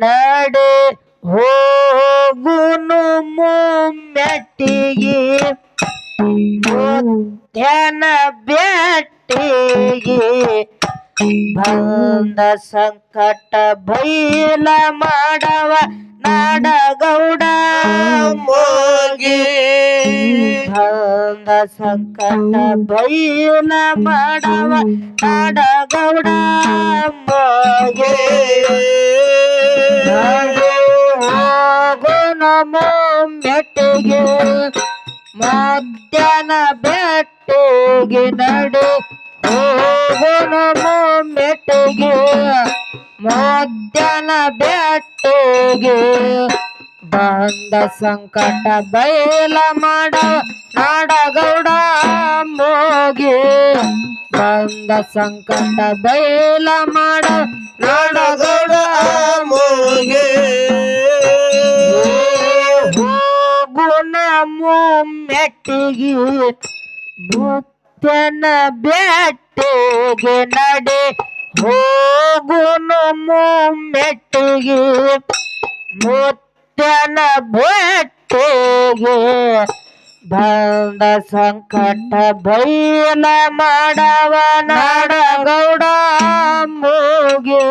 ನಡೆ ಹೋಗುನು ಮುಮ್ಮೆಟ್ಟಿಗೆ ಧ್ಯಾನ ಬೆಟ್ಟಿಗೆ ಬಂದ ಸಂಕಟ ಬೈಲ ಮಾಡವ ನಾಡಗೌಡ ಮೋಗಿ. ಬಂದ ಸಂಕಟ ಬೈನ ಮಾಡವ ಹೋಗುನ ಮೆಟ್ಟಿಗೆ ಮಧ್ಯಾಹ್ನ ಬೆಟ್ಟಿಗೆ ನಡು ಹೋಗುನ ಮೆಟ್ಟಿಗೆ ಮಧ್ಯಾಹ್ನ ಬೆಟ್ಟಿಗೆ ಬಂದ ಸಂಕಟ ಬಯಲ ಮಾಡ ನಾಡಗೌಡ ಮೋಗಿ. ಬಂದ ಸಂಕಟ ಬಯಲ ಮಾಡ ನಾಡಗೌಡ ಮೋಗಿ. ಹೋಗುನ ಮೆಟ್ಟಿಗೆ ಭಕ್ತನ ಬೆಟ್ಟಿಗೆ ನಡೆ. ಹೋಗುನು ಮೆಟ್ಟಿಗೆ ಮುತ್ತನ ಬೆಟ್ಟಿಗೆ ಬಂದ ಸಂಕಟ ಬೈಲ ಮಾಡವ ನಾಡಗೌಡ ಮೂಗೆ.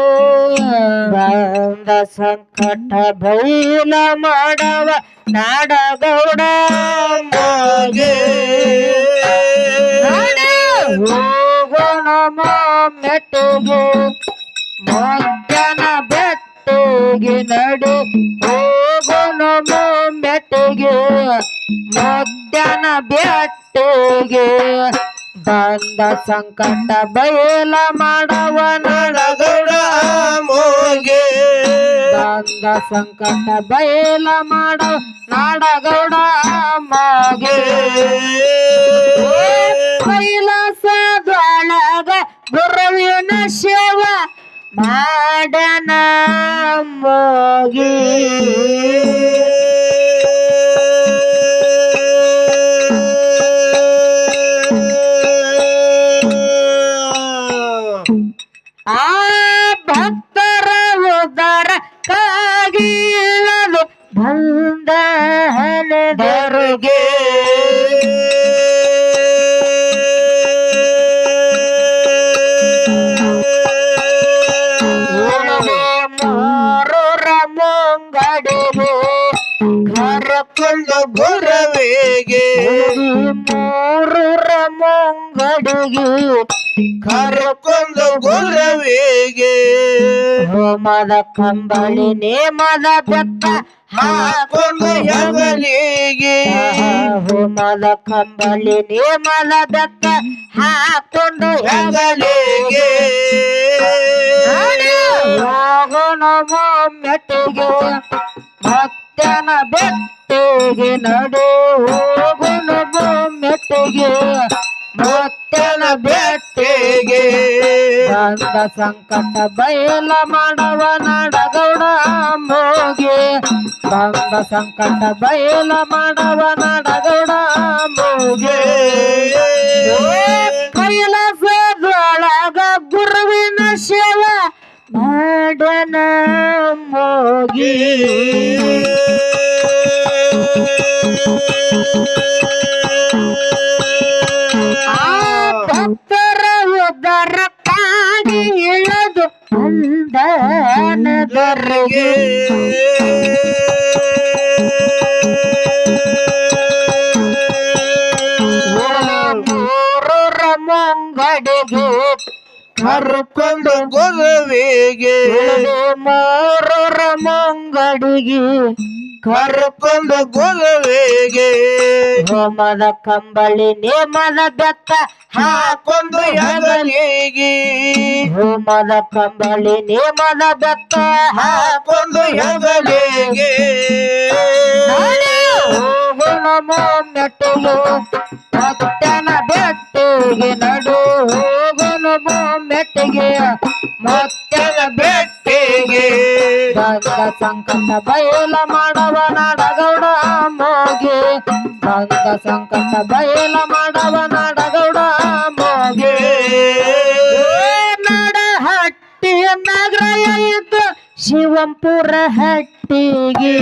ಬಂದ ಸಂಕಟ ಬೈಲ ಮಾಡವ ನಾಡಗೌಡ ಮೂಗೆ. ಹೋಗೋಣ ಮೆಟ್ಟಿಗೆ. ಮಧ್ಯಾಹ್ನ ಬೆಟ್ಟಿಗೆ ನಡು. ಹೋಗೋಣ ಮೆಟ್ಟಿಗೆ ಮಧ್ಯಾಹ್ನ ಬೆಟ್ಟಿಗೆ ಬಂದ ಸಂಕಟ ಬಯಲ ಮಾಡವ ನಡಗೌಡ ಮೋಗೆ. ಬಂದ ಸಂಕಟ ಬಯಲ ಮಾಡವ ನಾಡಗೌಡ ಮಾಗೆ. ಮುಂಗಡಿಗೆ ಕರಕೊಂಡು ಗುಲ್ಲವೇಗೆ ಹೋಮದ ಕಂಬಳಿ ನೇಮದ ಬೆತ್ತ ಹಾಕೊಂಡು ಹೆಗಲಿಗೆ. ಹೋಮದ ಕಂಬಳಿ ನೇಮದ ಬೆತ್ತ ಹಾಕೊಂಡು ಹೆಗಲಿಗೆ. ಮೆಟ್ಟಿಗೆ ಭಕ್ತನ ಬೆಟ್ಟಿಗೆ ನಡು ಹೋಗೋಣ ಮೆಟ್ಟಿಗೆ. ಮತ್ತನ ಬೆಟ್ಟಿಗೆ ಬಂದ ಸಂಕಟ ಬಯಲ ಮಾಡವ ನಡಗೌಡ ಮೋಗೆ ಬಂದ ಸಂಕಟ ಬಯಲ ಮಾಡವ ನಾಡಗೌಡ ಮೋಗೆ ಕೈಲಾಸದೊಳಗ ಗುರುವಿನ ಶಿವ ಮಾಡನ ಮೋಗಿ ಮೂರರ ಮುಂಗಡಿಗೆ ಕರ್ಕೊಂಡು ಗುರುವಿಗೆ ಮೂರರ ಮಂಗಡಿಗೆ ಕರ್ಕೊಂಡು ಗುರುವಿಗೆ ಹೋಮದ ಕಂಬಳಿ ನೇಮದ ಬೆತ್ತ ಹಾಕೊಂಡು ಹೆಗಲಿಗೆ ಹೋಮದ ಕಂಬಳಿ, ನೇಮದ ಬೆತ್ತ ಹಾಕೊಂಡು ಹೆಗಲಿಗೆ ಮೆಟ್ಟಲು ಮತ್ತನ ಬೆಟ್ಟಿಗೆ ನಡು. ಹೋಗನು ಮೆಟ್ಟಿಗೆ ಮತ್ತನ ಬೆಟ್ಟಿಗೆ. ಬಂದ ಸಂಕಟ ಬಯಲ ಮಾಡವ ನಾಡಗೌಡ ಮೋಗೆ ಬಂದ ಸಂಕಟ ಬಯಲ ಮಾಡವ ನಾಡಗೌಡ ನಾಗರಾಯ ಇದ್ದ ಶಿವಂಪುರ ಹಟ್ಟಿಗೆ.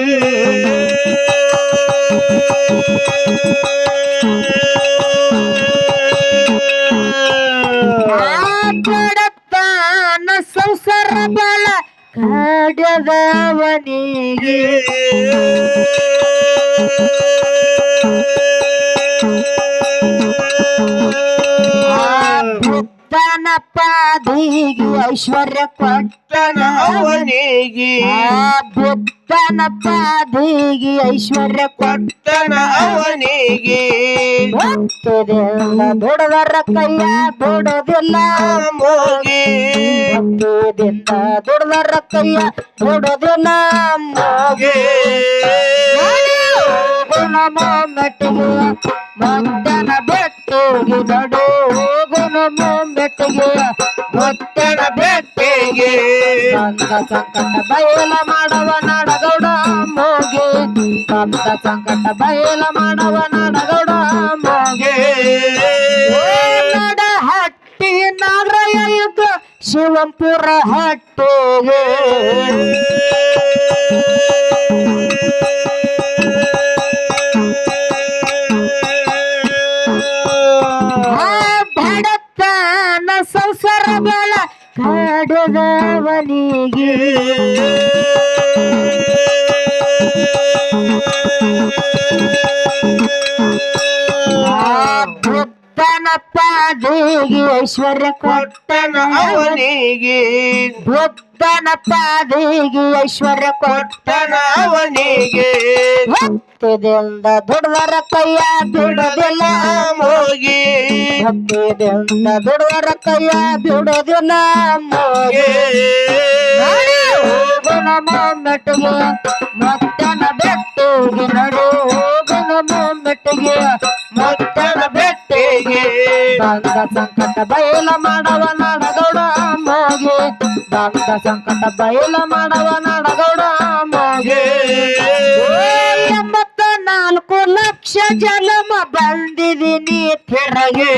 ಆಟಡತಾನ ಸಂಸಾರ ಬಲ ಕಾಡದವನಿಗೆ ಪಾದಿಗೆ ಐಶ್ವರ್ಯ ಕೊಟ್ಟನ ಅವನಿಗೆ. ಬುದ್ಧನ ಪಾದಿಗೆ ಐಶ್ವರ್ಯ ಕೊಟ್ಟನ ಅವನಿಗೆ. ದೊಡ್ಡದರ ದುಡದರ ಕೈಯ ದುಡದಿಲ್ಲ. ಮೋಗಿ ಭಕ್ತಿದಿಂದ ದುಡದರ ಕೈಯ ದುಡದಿಲ್ಲ ಮೋಗಿ ಗುಣಮ ಮೆಟ್ಟಿಗೆ ಬೆಟ್ಟಿಗೆ ನಡು ಗುಣಮ ಮೆಟ್ಟಿಗೆ ಮುತ್ತನ ಬೆಟ್ಟಿಗೆ. ಸಂತ ಸಂಕಟ ಬಯಲ ಮಾಡವ ನಾಡಗೌಡ ಮೋಗೆ ಸಂತ ಸಂಕಟ ಬಯಲ ಮಾಡವ ನಾಡಗೌಡ ಮೋಗೆ ಹಟ್ಟಿ ಯುದ್ಧ ಶಿವಂಪುರ ಹಟ್ಟಿಗೆ. ಬಾಳ ಕಾಡದವನಿಗೆ. ಐಶ್ವರ್ಯ ಕೊಟ್ಟ ಕೊಟ್ಟನ ಅವನಿಗೆ. ಪಾದಿಗೆ ಐಶ್ವರ್ಯ ಕೊಟ್ಟ ಕೊಟ್ಟನ ಅವನಿಗೆ. ಭಕ್ತಿದಿಂದ ದುಡ್ವರ ಕೈಯ ಬಿಡೋದಿಲ್ಲ ಮೋಗಿ. ಭಕ್ತಿದಿಂದ ದುಡ್ವರ ಕೈಯ ಬಿಡೋದಿಲ್ಲ ಮೋಗೆ. ಮತ್ತನ ಮೆಟ್ಟಿಗೆ ಮತ್ತನ ಬೆಟ್ಟಿಗೆ. ಸಂಕಟ ಬಯಲ ಮಾಡವ ನಾಡಗೌಡ ಮೋಗೆ. ಬಂದ ಸಂಕಟ ಬಯಲ ಮಾಡವ ಲಕ್ಷ ಜನ್ಮ ಬಂದಿದ್ದೀನಿ ತಿರಗೆ.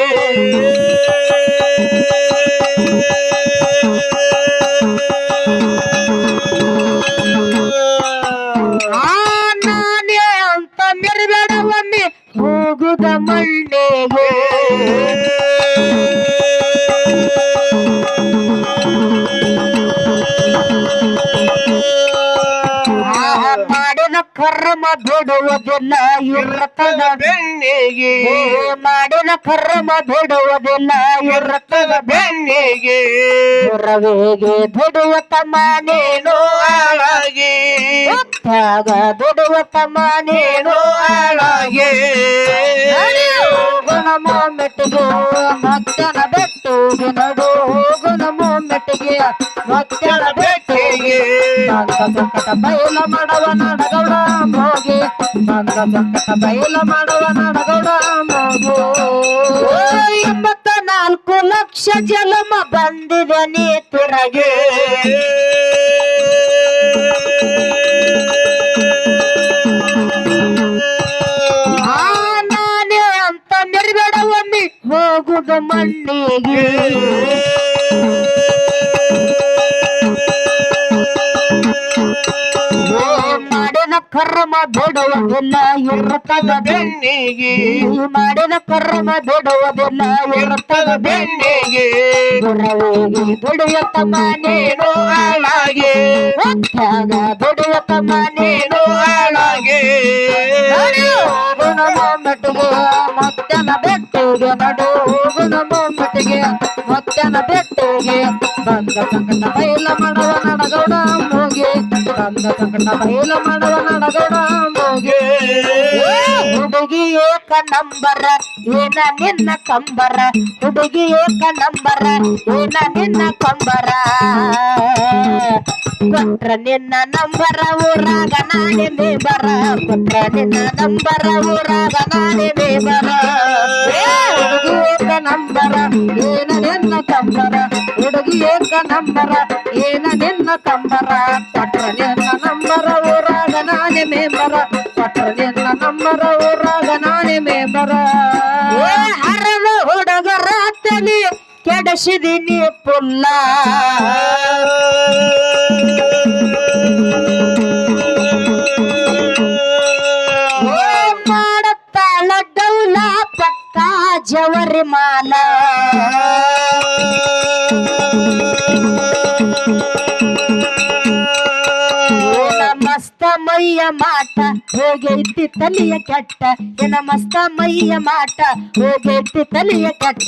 ಬಿಡುವುದಿಲ್ಲ ಇರತದ ಬೆನ್ನಿಗೆ. ಮಾಡಿನ ಕರ್ಮ ಬಿಡುವುದಿಲ್ಲ ಇರತದ ಬೆನ್ನಿಗೆ. ರವಿಗೆ ದುಡುವ ತಮ್ಮ ನೀನು ಆಳಾಗಿ ಹೊತ್ತಾಗ ದುಡುವ ತಮ್ಮ ನೀನು ಆಳಾಗಿ ಗುಣಮ ಮೆಟ್ಟಿಗೆ ಮಕ್ಕಳ ಬೆಟ್ಟು ನಡು. ಗುಣಮ ಮೆಟ್ಟಿಗೆ ಮತ್ತನ ಸಂಕಟ ಬಯಲ ಮಾಡವ ನಾಡಗೌಡ ಭೋಗಿ ನಂದ ಸಂಕಟ ಬಯಲ ಮಾಡವ ನಾಡಗೌಡ ಭೋಗಿ ಎಂಬತ್ತ ನಾಲ್ಕು ಲಕ್ಷ ಜಲಮ ಬಂದಿದೆ ನೀ ತಿರಗೆ ನಾನೇ ಅಂತ ಮೆರಬೇಡ ಒಮ್ಮೆ ಹೋಗುದ ಮಣ್ಣಿಗೆ. ಕರ್ಮ ಬಿಡುವುದಿಲ್ಲ ಇರುತ್ತದ ಬೆನ್ನಿಗೆ. ಮಾಡಿದ ಕರ್ಮ ಬಿಡುವುದಿಲ್ಲ ಇರುತ್ತದ ಬೆನ್ನಿಗೆ. ಗುರವಿಗೆ ದುಡಿಯ ತಮ್ಮ ನೀನು ಆಳಾಗಿ ತ್ಯಾಗ ದುಡಿಯ ತಮ್ಮ ನೀನು ಆಳಾಗಿ ಗುಣಮ ಮೆಟ್ಟಿಗೆ ಮತ್ತನ ಬೆಟ್ಟಿಗೆ ನಡು ಗುಣಮ ಮಟ್ಟಿಗೆ ಮತ್ತನ ಬೆಟ್ಟಿಗೆ. ಬಂದ ಸಂಕಟ ಬಯಲ ಮಾಡವ ಬಂದ ಸಂಕಟ ಬಯಲ ಮಾಡವ ನಡಗೌಡ ಮೋಗೆ ಹುಡುಗಿ ಏಕ ನಂಬರ ಏನ ನಿನ್ನ ಕಂಬರ ಹುಡುಗಿ ಏಕ ನಂಬರ ಏನ ನಿನ್ನ ಕಂಬರ ಕೊಟ್ರ ನಿನ್ನ ನಂಬರ ಊರಾಗ ನಾನೇ ಮೇಬರ ಕೊಟ್ರ ನಿನ್ನ ನಂಬರ ಊರಾಗ ನಾನೇ ಮೇಬರ ಹುಡುಗಿ ಏಕ ನಂಬರ ಏನ ನಿನ್ನ ಕಂಬರ ಹುಡುಗಿ ಏಕ ನಂಬರ ಏನ ನಿನ್ನ ಕಂಬರ, ಕೊಟ್ರ ನಿನ್ನ ನಾನೇ ಮೇಬರ ಕೊಟ್ರ ನಿನ್ನ ನಂಬರ ಊರಾಗ ನಾನೇ ಮೇಬರ ಹರದ ಹುಡುಗರ ತಲೆ ಕೆಡಸಿದೀನಿ ಪುಲ್ಲ. ಮಾಡತ್ತಾಳ ಡೌಲ ಪಕ್ಕ ಜವರಿ ಮಾಲ. ಮೈಯ ಮಾಟ ಹೋಗೈತಿ ತಲೆಯ ಕೆಟ್ಟ. ಏನ ಮಸ್ತ ಮೈಯ ಮಾಟ ಹೋಗೈತಿ ತಲೆಯ ಕೆಟ್ಟ.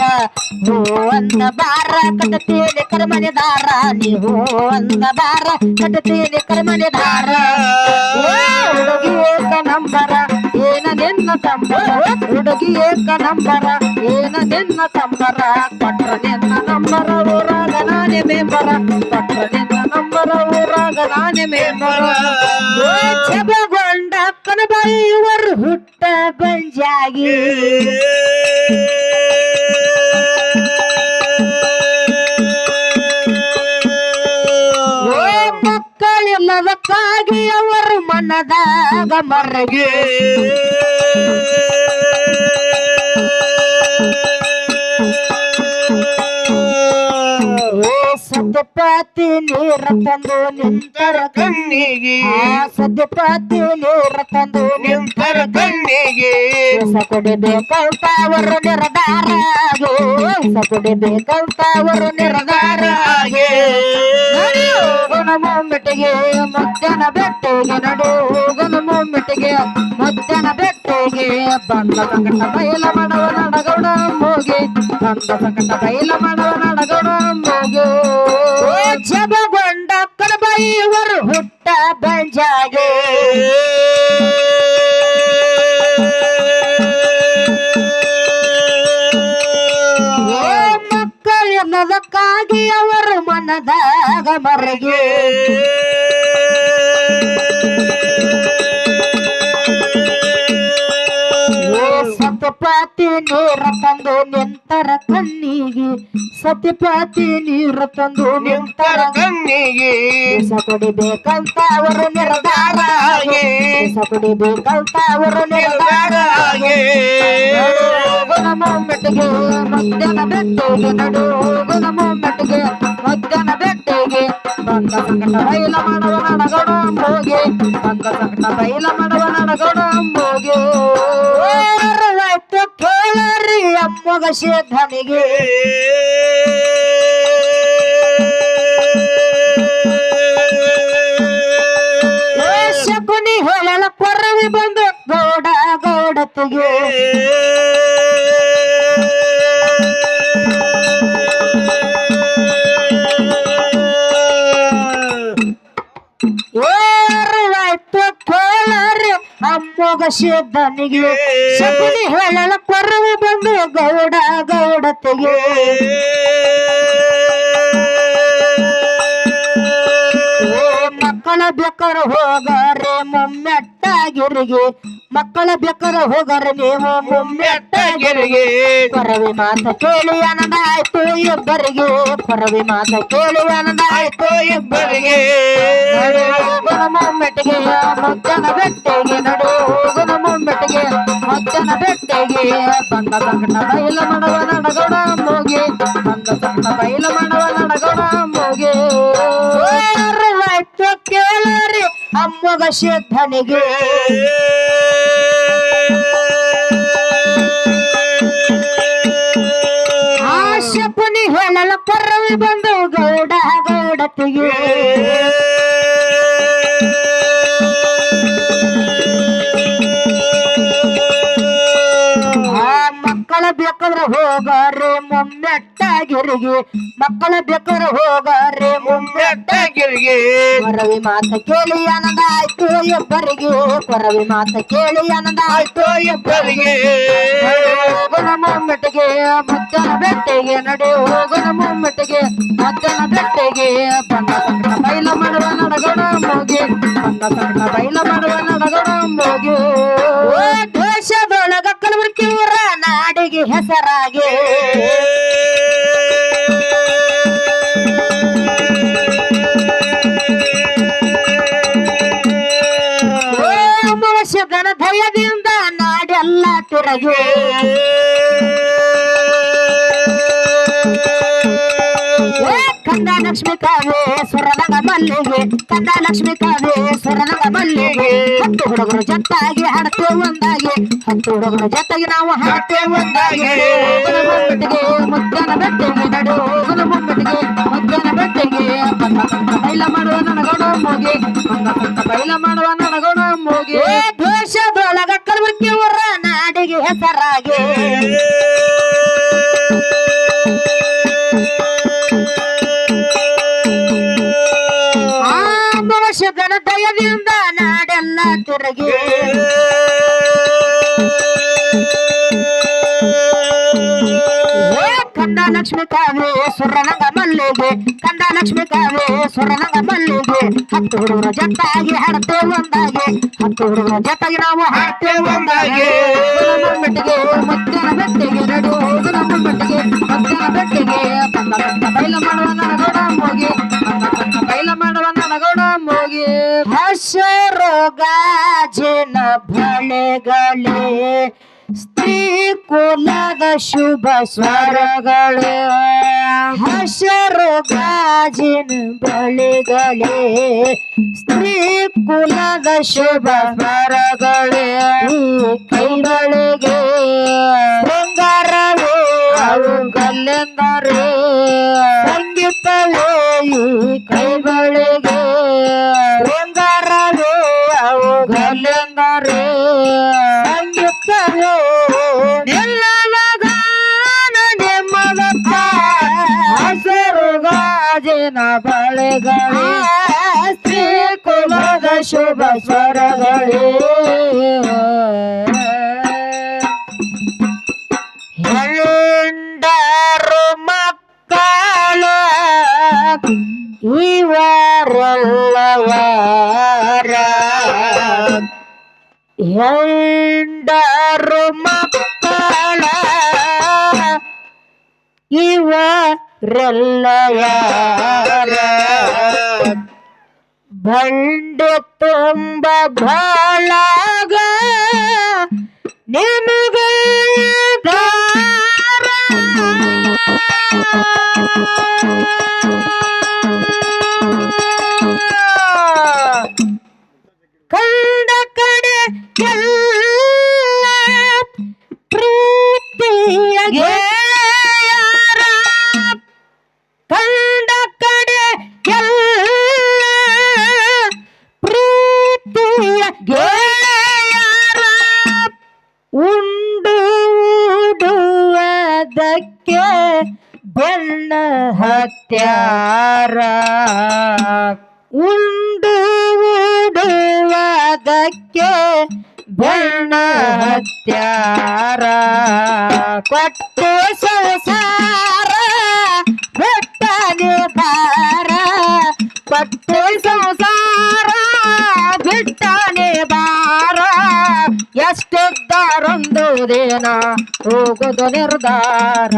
ಹೋ ಅಂದ ಬಾರ ಕಟ್ಟತೇನೆ ಕರ್ಮನೆ ದಾರ. ನೀ ಹೋ ಅಂದ ಬಾರ ಕಟ್ಟತೇನೆ ಕರ್ಮನೆ ದಾರ. ಹುಡುಗಿ ಏಕ ನಂಬರ, ಏನ ನಿನ್ನ ತಂಬರ ಹುಡುಗಿ ಏಕ ನಂಬರ, ಏನ ನಿನ್ನ ತಂಬರ ಕೊಟ್ರ ನಿನ್ನ ನಂಬರ ಊರಾಗ ನಾನೇ ಮೇಂಬರ. ನಿನ್ನ ನಂಬರ ಊರಾಗ ನಾನೇ ಮೆಂಬರ. ಜಬಗೊಂಡ ಕನಬೈವರು ಹುಟ್ಟ ಬಂಜಾಗಿ ಮಕ್ಕಳಿಲ್ಲದಕ್ಕಾಗಿ ಅವರು ಮನದಾಗ ಮರಗೆ. ಸದ್ಯಪಾತಿ ನೀರ ತಂದು ನಿಂತರ ಕಣ್ಣಿಗೆ. ಸದ್ಯಪಾತಿ ನೀರ ತಂದು ನಿಂತರ ಕಣ್ಣಿಗೆ. ಕುಡಿಬೇಕಂತ ಅವರು ನಿರ್ಧಾರ ಕುಡಿಬೇಕಂತ ಅವರು ನಿರ್ಧಾರ ಹಾಗೆ ಹೋಗನ ಮೊಮ್ಮೆಟ್ಟಿಗೆ ಮಧ್ಯಾಹ್ನ ಬೆಟ್ಟಿಗೆ ನಡು ಹೋಗನ ಮೊಮ್ಮೆಟ್ಟಿಗೆ ಮಧ್ಯಾಹ್ನ ಬೆಟ್ಟಿಗೆ ಬಂದ ಸಂಕಟ ಬಯಲ ಮಾಡವ ನಡಗೌಡ ಹೋಗಿ ಬಂದ ಸಂಕಟ ಬಯಲ ಮಾಡವ ನಡಗೌಡ ಹೋಗಿ. ಜಬಗೊಂಡ ಕಡಬೈವರು ಹುಟ್ಟ ಬಂಜಾಗೆ. ಮಕ್ಕಳ ಮಕ್ಕಳೆನ್ನದಕ್ಕಾಗಿ ಅವರು ಮನದಾಗ ಮರಗೆ. ಏ ಸತ್ಯಪಾತಿ ನೀರ ತಂದು ನಿಂತರ ಕಣ್ಣಿಗೆ. ಸತ್ಯಪಾತಿ ನೀರ ತಂದು ನಿಂತರ ಕಣ್ಣಿಗೆ. ವಿಷ ಕುಡಿಬೇಕಂತ ಅವರು ನಿರ್ಧಾರ ವಿಷ ಕುಡಿಬೇಕಂತ ಅವರು ನಿರ್ಧಾರ ಹಾಗೆ ಹೋಗುನ ಮೊಮ್ಮೆಟ್ಟಿಗೆ ಮಧ್ಯಾಹ್ನ ಬೆಟ್ಟಿಗೆ ನಡು. ಹೋಗುನ ಮೆಟ್ಟಿಗೆ ಮಧ್ಯಾಹ್ನ ಬೆಟ್ಟಿಗೆ. ಬಂದ ಸಂಕಟ ಬೈಲ ಮಾಡುವ ನಡಗಡ ಅಂಬೋಗೆ. ಬಂದ ಸಂಕಟ ಬೈಲ ಮಾಡುವ ನಡಗಡ ಆಯ್ತು ಕೇಳರಿ ಅಮ್ಮಗ ಶೇಧನಿಗೆ ಶಕುನಿ ಹೇಳಲ ಕೊರವಿ ಬಂದು ಗೌಡ ಗೌಡತಿಗೆ ಏರುವಾಯ್ತು ಕೇಳರಿ ಅಮ್ಮಗ ಸಿದ್ಧನಿಗೆ ಶಕುನಿ ಹೇಳಲ ಕೊರವಿ ಬಂದು ಗೌಡ ಗೌಡತೆಯೇ ಮಕ್ಕಳ ಬೇಕರ ಹೋಗರೆ ಮೊಮ್ಮೆಟ್ಟಾಗಿರಿಗೆ. ಮಕ್ಕಳ ಬೇಕರ ಹೋಗರೆ ನೀವು ಮೊಮ್ಮೆಟ್ಟಾಗಿರಿಗೆ. ಪರವಿ ಮಾತ ಕೇಳಿ ಆನಂದಾಯ್ತು ಇಬ್ಬರಿಗೆ. ಕೊರವಿ ಮಾತ ಕೇಳಿ ಆನಂದಾಯ್ತು ಇಬ್ಬರಿಗೆ. ಮೊಮ್ಮೆಟ್ಟಿಗೆ ಮುದ್ದನ ಬೆಟ್ಟಿಗೆ ನಡು. ಹೋಗುನ ಮೊಮ್ಮೆಟ್ಟಿಗೆ ಮಧ್ಯಾಹ್ನ ಬೆಟ್ಟಿಗೆ. ಬಂದ ಸಂಕಟ ಬೈಲ ಮಣವ ನಡಗೌಡ ಹೋಗಿ ಬಂದ ಸಂಕಟ ಬೈಲ ಮಣವ ನಡಗೌಡ ಆಯ್ತು ಕೇಳರಿ ಅಮ್ಮಗ ಸಿದ್ಧನಿಗೆ ಆಶಪುನಿ ಹೇಳಲ ಪರವಿ ಬಂದು ಗೌಡ ಗೌಡತಿಗೆ. ಹೋಗಾರೆ, ಮೊಮ್ಮೆಟ್ಟಾಗಿರಿಗೆ. ಮಕ್ಕಳ ಬೇಕಾದ್ರೆ ಹೋಗಾರೆ ಮೆಟ್ಟಗಿರಿಗೆ ಪರವಿ ಮಾತ ಕೇಳಿ ಆನಂದ ಆಯ್ತು ಇಬ್ಬರಿಗೆ ಕೊರವಿ ಮಾತ ಕೇಳಿ ಆನಂದ ಆಯ್ತು ಇಬ್ಬರಿಗೆ ಹೋಗನ ಮುಮ್ಮೆಟ್ಟಿಗೆ, ಮಧ್ಯಾಹ್ನ ಬೆಟ್ಟಿಗೆ ನಡೆ ಹೋಗನ ಮುಮ್ಮೆಟ್ಟಿಗೆ, ಮಧ್ಯಾಹ್ನ ಬೆಟ್ಟಿಗೆ. ಬಣ್ಣ ಸಣ್ಣ ಬೈಲ ಮಾಡುವ ನಡಗಣ ಹೋಗಿ ಬಣ್ಣ ಸಣ್ಣ ಬೈಲ ಮಾಡುವ ಹೆಸರಾಗೆ ಗಣ ಭಯದಿಂದ ನಾಡೆಲ್ಲ ತಿರಗಿ. ಕಂದ ಲಕ್ಷ್ಮಿ ಕಾವೇ ಸ್ವರನಗ ಮಲ್ಲಿಗೆ ಕಂದ ಲಕ್ಷ್ಮಿ ಕಾವೇ ಸ್ವರನಗ ಮಲ್ಲಿಗೆ ಹತ್ತು ಹುಡುಗರು ಜೊತ್ತಾಗಿ ಹಾಡ್ತೇವೆ ಒಂದಾಗಿ. ಹತ್ತು ಜೊತೆಗೆ ನಾವು ಹಾಡ್ತೇವೆ ಒಂದಾಗಿ. ಮುದ್ದನ ಬೆಟ್ಟಿಗೆ ನಡು ಮುಮ್ಮಟ್ಟಿಗೆ ಮುದ್ದನ ಬೆಟ್ಟಿಗೆ. ಬೈಲ ಮಾಡುವ ನನಗೋಣ ಮೂಗಿ. ಬೈಲ ಮಾಡುವ ನನಗೋಣ ಮೂಗಿ. ದೋಷದೊಳಗ ಕಲಬುರ್ಗಿ ಊರ ನಾಡಿಗೆ ಹೆಸರಾಗಿ. ಆ ಭವಿಷ್ಯದನ ದಯದಿಂದ ತೆರಗೆ ಏ! ಕಂದ ಲಕ್ಷ್ಮಿ ಕಾವ್ಯ ಸುರನಂಗ ಮಲ್ಲಿಗೆ ಕಂದ ಲಕ್ಷ್ಮಿ ಕಾವ್ಯ ಸುರನಂಗ ಮಲ್ಲಿಗೆ ಹತ್ತು ಹುಡುಗರ ಜೊತ್ತಾಗಿ ಹಾಡ್ತೇವೆ ಒಂದಾಗೆ ಹತ್ತು ಹುಡುಗರ ಜೊತೆಗೆ ನಾವು ಹಾಡ್ತೇವೆ ಒಂದಾಗೆ. ಮಟ್ಟಿಗೆ ಮುತ್ತಿನ ಬೆಟ್ಟಿಗೆ ನಡು ಮಟ್ಟಿಗೆ ಮುತ್ತಿನ ಬೆಟ್ಟಿಗೆ ಪಂದ ಬೈಲ ಮಾಡುವ ನನಗೋಡ ಹೋಗಿ ರೋಗ ಗಾಜಿನ ಬಳೆಗಳೇ ಸ್ತ್ರೀ ಕುಲದ ಶುಭ ಸ್ವರಗಳೇ. ಹಸರೋಗ ಜನ ಬಳಿಗಳೇ ಸ್ತ್ರೀ ಕುಲದ ಶುಭ ಸ್ವರಗಳೇ. ಕೈಗಳಿಗೆ ಬಂಗಾರವೇ ಅವು ಗಲ್ಲೆಂದರೆ ಸಂಗೀತವೇ ಈ ಕೈಗಳಿಗೆ. ಶೃಂಗಾರವೇ ಅವು ಗಲ್ಲೆಂದರೆ ಸಂಗೀತವೇ ನಿಲ್ಲಲಗಾನ ನಿಮ್ಮದಪ್ಪ ಹಸಿರು ಗಾಜಿನ ಬಳೆಗಳೇ. ಸ್ತ್ರೀ ಕುಲದ ಶುಭ ಸ್ವರಗಳೇ. ಇವರೆಲ್ಲವರ ಬಂಡ ತುಂಬ ಬಾಳಾಗ ನಿಮಗೆ ದಾರ. ಉಂಡು ಉಡುವುದಕ್ಕೆ ಬಣ್ಣ ಹತ್ಯಾರ. ಕೊಟ್ಟು ಸಂಸಾರ ಬಿಟ್ಟನೆ ಬಾರ ಕೊಟ್ಟು ಸಂಸಾರ ಬಿಟ್ಟನೆ ಎಷ್ಟಿದ್ದಾರೊಂದು ದಿನ ಹೋಗುದು ನಿರ್ಧಾರ.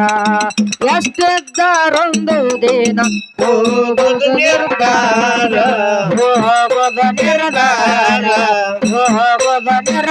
ಎಷ್ಟಿದ್ದಾರೊಂದುವುದೇನ ಹೋಗುದು ನಿರ್ಧಾರ. ಹೋಗುದು ನಿರ್ಧಾರ. ಹೋಗುದು ನಿರ್ಧಾರ.